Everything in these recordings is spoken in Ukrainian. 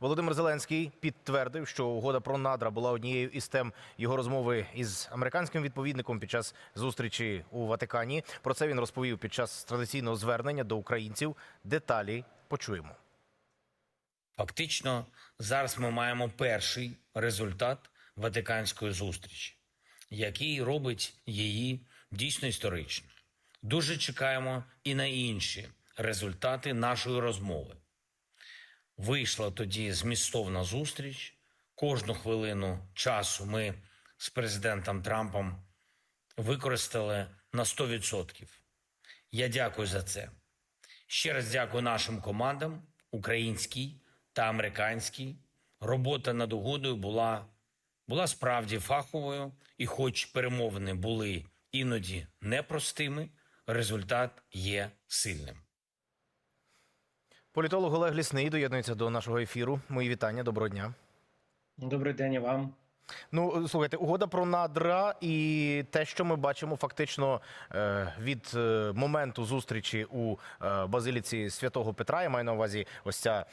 Володимир Зеленський підтвердив, що угода про надра була однією із тем його розмови із американським відповідником під час зустрічі у Ватикані. Про це він розповів під час традиційного звернення до українців. Деталі почуємо. Фактично, зараз ми маємо перший результат Ватиканської зустрічі, який робить її дійсно історичною. Дуже чекаємо і на інші результати нашої розмови. Вийшла тоді змістовна зустріч. Кожну хвилину часу ми з президентом Трампом використали на 100%. Я дякую за це. Ще раз дякую нашим командам, українській та американській. Робота над угодою була, була справді фаховою, і хоч перемовини були іноді непростими, результат є сильним. Політолог Олег Лісний доєднується до нашого ефіру. Мої вітання. Доброго дня. Добрий день і вам. Ну, слухайте, угода про надра і те, що ми бачимо фактично е, від е, моменту зустрічі у е, базиліці святого Петра. Я маю на увазі ось ця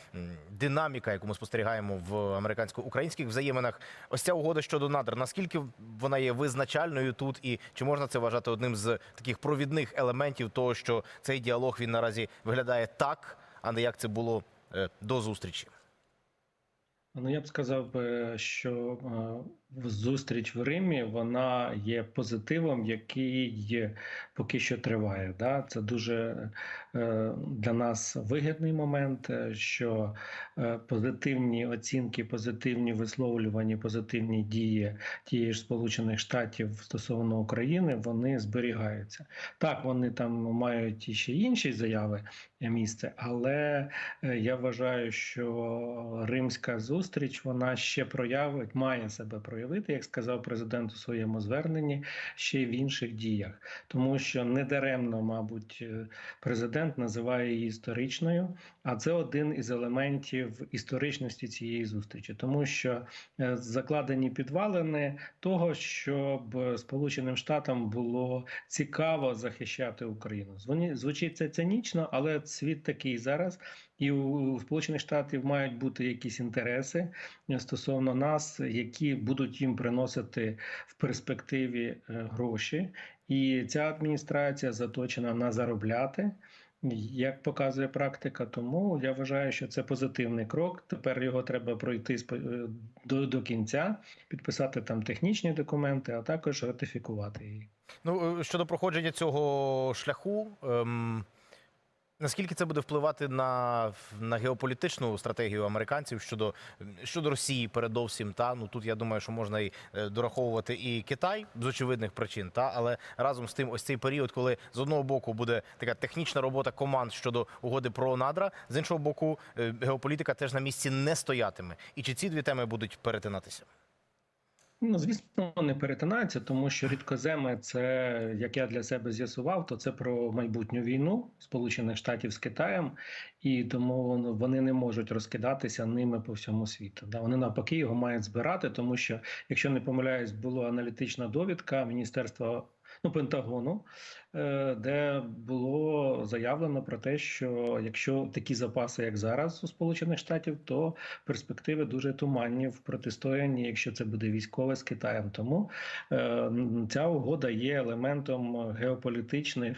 динаміка, яку ми спостерігаємо в американсько-українських взаєминах. Ось ця угода щодо надр. Наскільки вона є визначальною тут, і чи можна це вважати одним з таких провідних елементів того, що цей діалог він наразі виглядає так, а не як це було е, до зустрічі? Ну я б сказав, що е, зустріч в Римі вона є позитивом, який поки що триває. Да? Це дуже е, для нас вигідний момент, е, що е, позитивні оцінки, позитивні висловлювання, позитивні дії тієї ж Сполучених Штатів стосовно України вони зберігаються. Так, вони там мають ще інші заяви місце, але я вважаю, що римська зустріч вона ще проявить, має себе проявити, як сказав президент у своєму зверненні, ще й в інших діях, тому що недаремно, мабуть, е, президент називає її історичною, а це один із елементів історичності цієї зустрічі, тому що е, закладені підвалини того, щоб Сполученим Штатам було цікаво захищати Україну. Звучить це цинічно, але світ такий зараз, і у Сполучених Штатів мають бути якісь інтереси е, стосовно нас, які будуть їм приносити в перспективі е, гроші. І ця адміністрація заточена на заробляти. Як показує практика, тому я вважаю, що це позитивний крок. Тепер його треба пройти е, до, до кінця, підписати там технічні документи, а також ратифікувати її. Ну, щодо проходження цього шляху, ем, наскільки це буде впливати на, на геополітичну стратегію американців щодо, щодо Росії, передовсім, та ну тут я думаю, що можна і е, дораховувати і Китай з очевидних причин, та але разом з тим, ось цей період, коли з одного боку буде така технічна робота команд щодо угоди про надра, з іншого боку, е, геополітика теж на місці не стоятиме. І чи ці дві теми будуть перетинатися? Ну, звісно, не перетинається, тому що рідкоземи, це як я для себе з'ясував, то це про майбутню війну Сполучених Штатів з Китаєм, і тому вони не можуть розкидатися ними по всьому світу. Да, вони навпаки його мають збирати, тому що, якщо не помиляюсь, була аналітична довідка Міністерства. Ну, Пентагону, де було заявлено про те, що якщо такі запаси, як зараз у Сполучених Штатів, то перспективи дуже туманні в протистоянні, якщо це буде військове з Китаєм. Тому е, ця угода є елементом геополітичних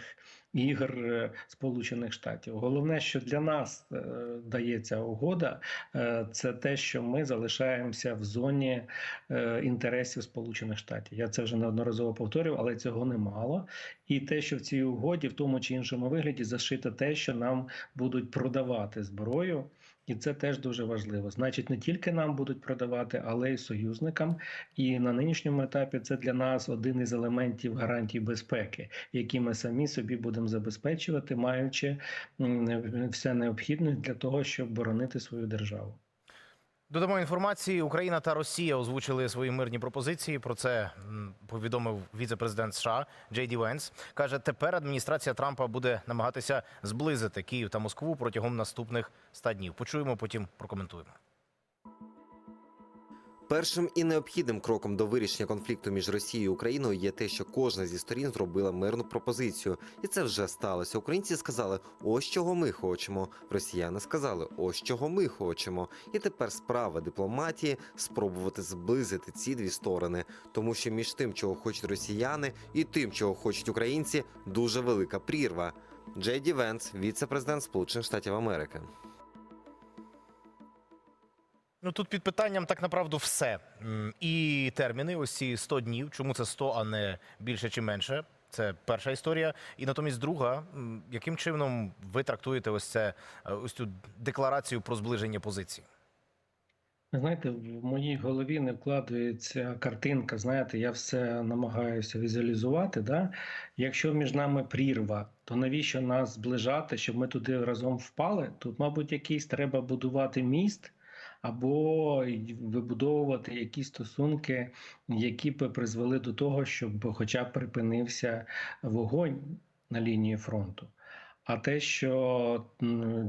ігор е, Сполучених Штатів. Головне, що для нас е, дає ця угода, е, це те, що ми залишаємося в зоні е, інтересів Сполучених Штатів. Я це вже неодноразово повторював, але цього немало. І те, що в цій угоді в тому чи іншому вигляді зашито те, що нам будуть продавати зброю. І це теж дуже важливо. Значить, не тільки нам будуть продавати, але й союзникам. І на нинішньому етапі це для нас один із елементів гарантій безпеки, які ми самі собі будемо забезпечувати, маючи все необхідне для того, щоб боронити свою державу. Додамо інформації. Україна та Росія озвучили свої мирні пропозиції. Про це повідомив віце-президент США Джей Ді Венс. каже, тепер адміністрація Трампа буде намагатися зблизити Київ та Москву протягом наступних ста днів. Почуємо, потім прокоментуємо. Першим і необхідним кроком до вирішення конфлікту між Росією і Україною є те, що кожна зі сторін зробила мирну пропозицію, і це вже сталося. Українці сказали, ось чого ми хочемо. Росіяни сказали, ось чого ми хочемо. І тепер справа дипломатії спробувати зблизити ці дві сторони, тому що між тим, чого хочуть росіяни, і тим, чого хочуть українці, дуже велика прірва. Джей Ді Венс, віце-президент Сполучених Штатів Америки. Ну тут під питанням так направду все. І терміни, ось ці 100 днів. Чому це 100, а не більше чи менше? Це перша історія. І натомість друга, яким чином ви трактуєте ось це е, ось цю декларацію про зближення позицій? Знаєте, в моїй голові не вкладається картинка. Знаєте, я все намагаюся візуалізувати. Да? Якщо між нами прірва, то навіщо нас зближати, щоб ми туди разом впали? Тут, мабуть, якийсь треба будувати міст або вибудовувати якісь стосунки, які б призвели до того, щоб хоча б припинився вогонь на лінії фронту. А те, що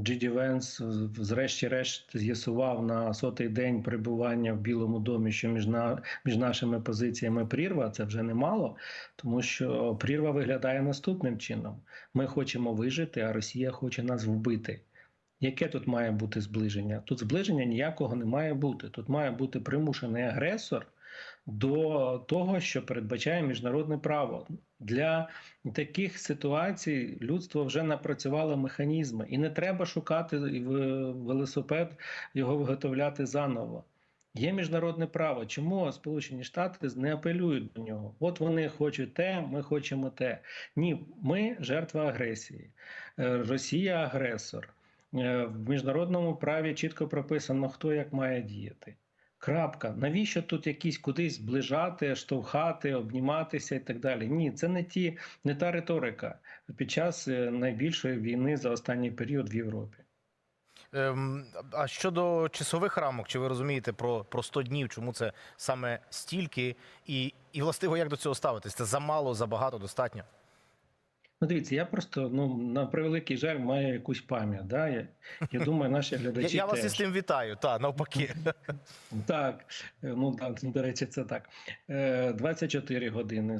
Джиді Венс зрешті-решт з'ясував на сотий день перебування в Білому домі, що між, на, між нашими позиціями прірва, це вже немало, тому що прірва виглядає наступним чином: ми хочемо вижити, а Росія хоче нас вбити. Яке тут має бути зближення? Тут зближення ніякого не має бути. Тут має бути примушений агресор до того, що передбачає міжнародне право. Для таких ситуацій людство вже напрацювало механізми, і не треба шукати велосипед, його виготовляти заново. Є міжнародне право. Чому Сполучені Штати не апелюють до нього? От вони хочуть те, ми хочемо те. Ні, ми жертва агресії. Е, Росія агресор. Е, В міжнародному праві чітко прописано, хто як має діяти. Крапка. Навіщо тут якісь кудись зближати, штовхати, обніматися і так далі? Ні, це не ті, не та риторика під час е, найбільшої війни за останній період в Європі. Ем, а щодо часових рамок, чи ви розумієте про, про 100 днів, чому це саме стільки? І, і властиво, як до цього ставитись? Це замало, забагато, достатньо? Ну, дивіться, я просто ну на превеликий жаль маю якусь пам'ять. Да? Я, я думаю, наші глядачі я вас із тим вітаю, та навпаки. Так, е, ну до речі, це так. Е, 24 години,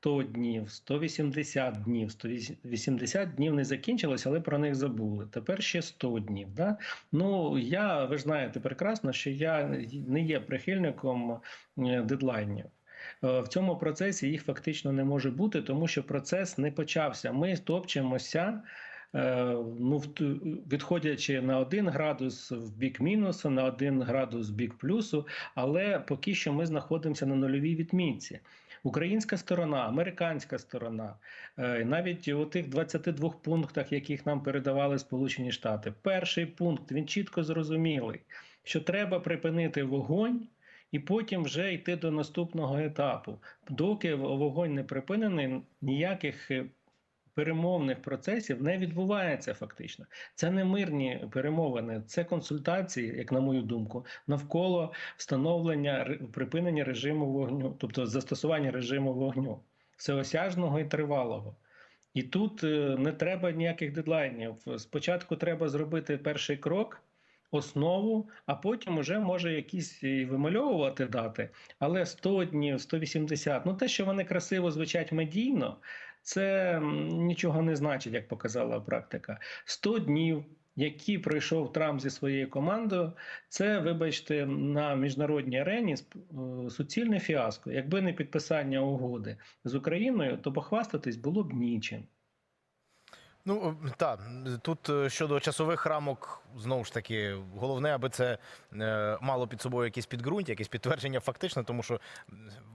100 днів, 180 днів, 180 днів не закінчилось, але про них забули. Тепер ще 100 днів. Да? Ну, я, ви ж знаєте прекрасно, що я не є прихильником е, дедлайнів. Е, В цьому процесі їх фактично не може бути, тому що процес не почався. Ми топчемося. е, Ну, відходячи на 1 градус в бік мінусу, на 1 градус в бік плюсу, але поки що ми знаходимося на нульовій відмітці. Українська сторона, американська сторона, е, навіть у тих 22 пунктах, яких нам передавали Сполучені Штати, перший пункт він чітко зрозумілий, що треба припинити вогонь. І потім вже йти до наступного етапу. Доки вогонь не припинений, ніяких е, перемовних процесів не відбувається фактично. Це не мирні перемовини, це консультації, як на мою думку, навколо встановлення припинення режиму вогню, тобто застосування режиму вогню, всеосяжного і тривалого. І тут е, не треба ніяких дедлайнів. Спочатку треба зробити перший крок. Основу, а потім уже може якісь і вимальовувати дати, але 100 днів, 180, ну те, що вони красиво звучать медійно, це нічого не значить, як показала практика. 100 днів, які пройшов Трамп зі своєю командою, це, вибачте, на міжнародній арені е, суцільне фіаско. Якби не підписання угоди з Україною, то похвастатись було б нічим. Ну так, тут е, щодо часових рамок, знову ж таки, головне, аби це е, мало під собою якісь підґрунтя, якесь підтвердження фактичне, тому що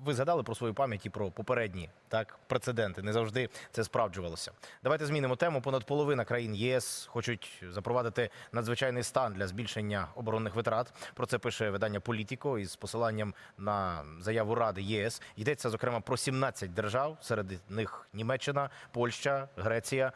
ви згадали про свою пам'ять і про попередні так прецеденти. Не завжди це справджувалося. Давайте змінимо тему. Понад половина країн ЄС хочуть запровадити надзвичайний стан для збільшення оборонних витрат. Про це пише видання Політіко із посиланням на заяву Ради ЄС. Йдеться зокрема про 17 держав, серед них Німеччина, Польща, Греція.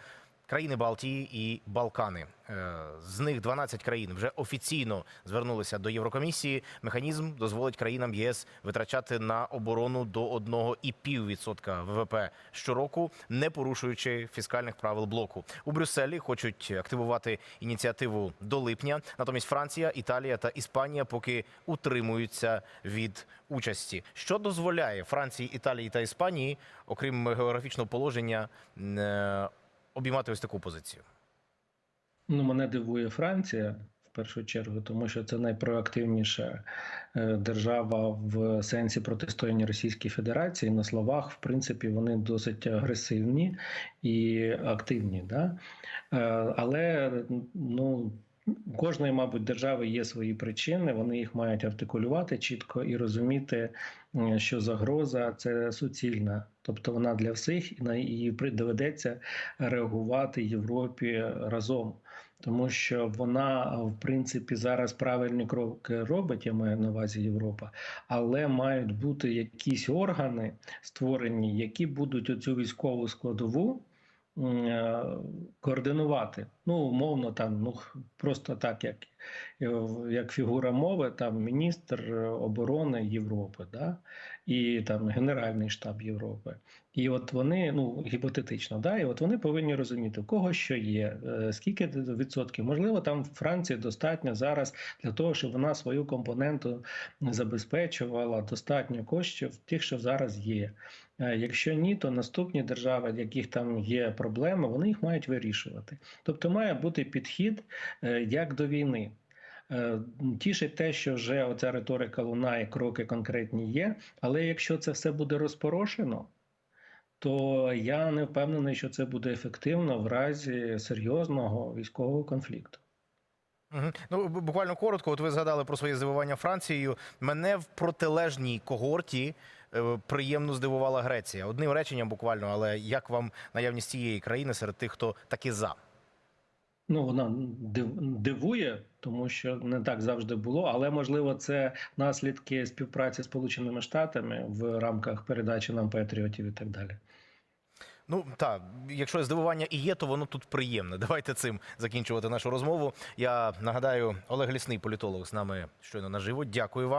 Країни Балтії і Балкани. Е, З них 12 країн вже офіційно звернулися до Єврокомісії. Механізм дозволить країнам ЄС витрачати на оборону до 1,5% ВВП щороку, не порушуючи фіскальних правил блоку. У Брюсселі хочуть активувати ініціативу до липня. Натомість Франція, Італія та Іспанія поки утримуються від участі. Що дозволяє Франції, Італії та Іспанії, окрім географічного положення, е, обіймати ось таку позицію? Ну, мене дивує Франція в першу чергу, тому що це найпроактивніша е, держава в сенсі протистояння Російській Федерації. На словах, в принципі, вони досить агресивні і активні. Да? Е, Але ну. У кожної, мабуть, держави є свої причини. Вони їх мають артикулювати чітко і розуміти, що загроза це суцільна, тобто вона для всіх, і на її доведеться реагувати Європі разом тому що вона в принципі зараз правильні кроки робить. Я маю на увазі Європа, але мають бути якісь органи створені, які будуть оцю військову складову. Е, Координувати, ну умовно, там ну просто так, як, е, як фігура мови, там міністр оборони Європи, да? і там Генеральний штаб Європи. І от вони, ну гіпотетично, да, і от вони повинні розуміти, у кого що є, е, скільки відсотків. Можливо, там в Франції достатньо зараз для того, щоб вона свою компоненту забезпечувала достатньо коштів тих, що зараз є. Е, Якщо ні, то наступні держави, в яких там є проблеми, вони їх мають вирішувати. Тобто має бути підхід е, як до війни. Тішить те, що вже оця риторика лунає, кроки конкретні є. Але якщо це все буде розпорошено, то я не впевнений, що це буде ефективно в разі серйозного військового конфлікту. Ну буквально коротко. От ви згадали про своє здивування Францією. Мене в протилежній когорті е, приємно здивувала Греція. Одним реченням, буквально, але як вам наявність цієї країни серед тих, хто таки за? Ну, вона дивує, тому що не так завжди було, але можливо це наслідки співпраці з Сполученими Штатами в рамках передачі нам патріотів і так далі. Ну так, якщо здивування і є, то воно тут приємне. Давайте цим закінчувати нашу розмову. Я нагадаю, Олег Лісний, політолог, з нами щойно наживо. Дякую вам.